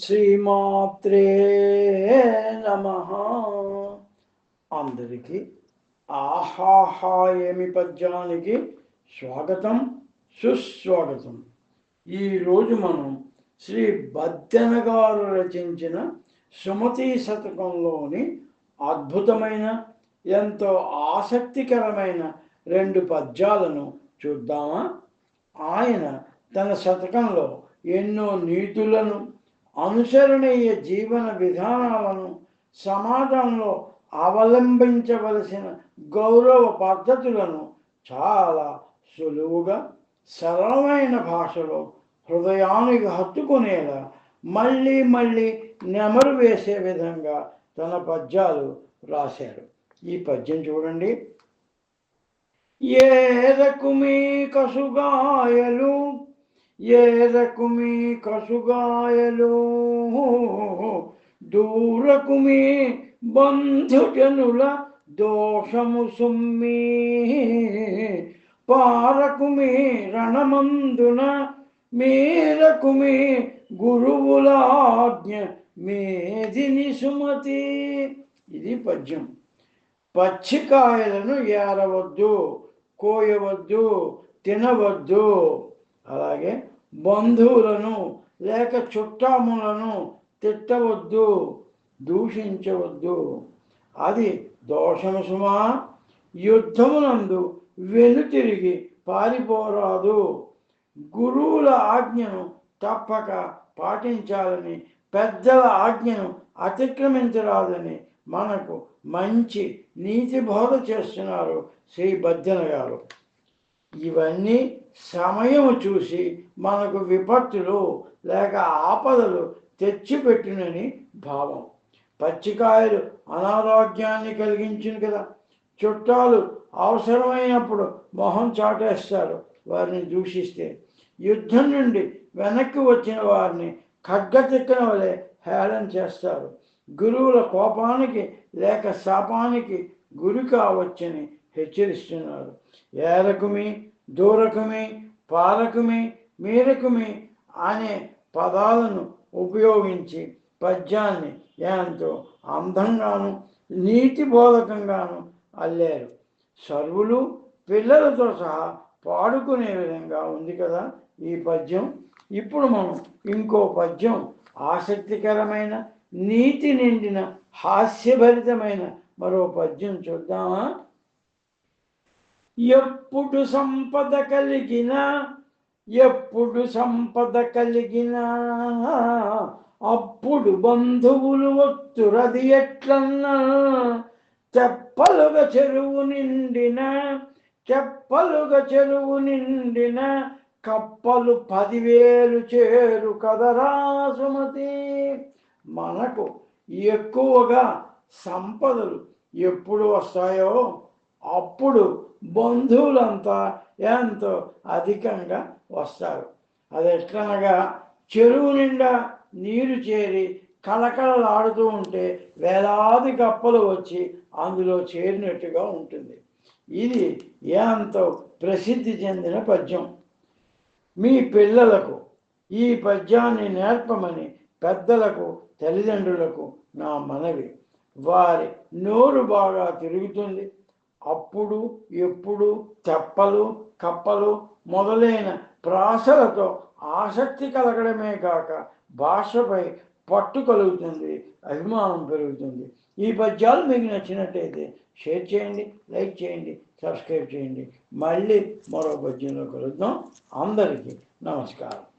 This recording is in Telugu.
శ్రీమాత్రే నమ. అందరికీ ఆహాహా ఏమి పద్యానికి స్వాగతం సుస్వాగతం. ఈరోజు మనం శ్రీ బద్దెన గారు రచించిన సుమతి శతకంలోని అద్భుతమైన ఎంతో ఆసక్తికరమైన రెండు పద్యాలను చూద్దామా? ఆయన తన శతకంలో ఎన్నో నీతులను అనుసరణీయ జీవన విధానాలను సమాజంలో అవలంబించవలసిన గౌరవ పద్ధతులను చాలా సులువుగా సరళమైన భాషలో హృదయానికి హత్తుకునేలా మళ్ళీ మళ్ళీ నెమరు వేసే విధంగా తన పద్యాలు రాశారు. ఈ పద్యం చూడండి. ఏదకుమి కసుగాయలు ఏరకుమి కసుగాయలు దూరకుమి బంధుజనుల దోషము సుమ్మి పారకుమి రణమందున మీరకుమి గురువులాజ్ఞ మేధిని సుమతి ఇది పద్యం. పచ్చికాయలను ఏరవద్దు కోయవద్దు తినవద్దు. అలాగే బంధువులను లేక చుట్టాములను తిట్టవద్దు దూషించవద్దు. అది దోషము సుమా యుద్ధమునందు వెనుతిరిగి పారిపోరాదు. గురువుల ఆజ్ఞను తప్పక పాటించాలని పెద్దల ఆజ్ఞను అతిక్రమించరాదని మనకు మంచి నీతి బోధ చేస్తున్నారు శ్రీ బద్దెన గారు. ఇవన్నీ సమయం చూసి మనకు విపత్తులు లేక ఆపదలు తెచ్చిపెట్టినని భావం. పచ్చికాయలు అనారోగ్యాన్ని కలిగించింది కదా. చుట్టాలు అవసరమైనప్పుడు మొహం చాటేస్తారు వారిని దూషిస్తే. యుద్ధం నుండి వెనక్కి వచ్చిన వారిని ఖడ్గతిక్కన వలె హేళన చేస్తారు. గురువుల కోపానికి లేక శాపానికి గురి కావచ్చని హెచ్చరిస్తున్నారు ఏరకుమి దూరకుమి పాలకుమి మీరకుమి అనే పదాలను ఉపయోగించి పద్యాన్ని ఎంతో అందంగాను నీతి బోధకంగాను అల్లారు. సర్వులు పిల్లలతో సహా పాడుకునే విధంగా ఉంది కదా ఈ పద్యం. ఇప్పుడు మనం ఇంకో పద్యం ఆసక్తికరమైన నీతి నిండిన హాస్యభరితమైన మరో పద్యం చూద్దామా? ఎప్పుడు సంపద కలిగిన ఎప్పుడు సంపద కలిగిన. అప్పుడు బంధువులు వత్తురది ఎట్లన్నా చెప్పలుగా చెరువు నిండిన చెప్పలుగా చెరువు నిండిన కప్పలు పదివేలు చేరు కదరా సుమతి. మనకు ఎక్కువగా సంపదలు ఎప్పుడు వస్తాయో అప్పుడు బంధువులంతా ఎంతో అధికంగా వస్తారు. అది ఎట్లనగా చెరువు నిండా నీరు చేరి కలకలలాడుతూ ఉంటే వేలాది కప్పలు వచ్చి అందులో చేరినట్టుగా ఉంటుంది. ఇది ఎంతో ప్రసిద్ధి చెందిన పద్యం. మీ పిల్లలకు ఈ పద్యాన్ని నేర్పమని పెద్దలకు తల్లిదండ్రులకు నా మనవి. వారి నోరు బాగా తిరుగుతుంది. అప్పుడు ఎప్పుడు తెప్పలు కప్పలు మొదలైన ప్రాసలతో ఆసక్తి కలగడమే కాక భాషపై పట్టు కలుగుతుంది అభిమానం పెరుగుతుంది. ఈ పద్యాలు మీకు నచ్చినట్టయితే షేర్ చేయండి లైక్ చేయండి సబ్స్క్రైబ్ చేయండి. మళ్ళీ మరో పద్యంలో కలుద్దాం. అందరికీ నమస్కారం.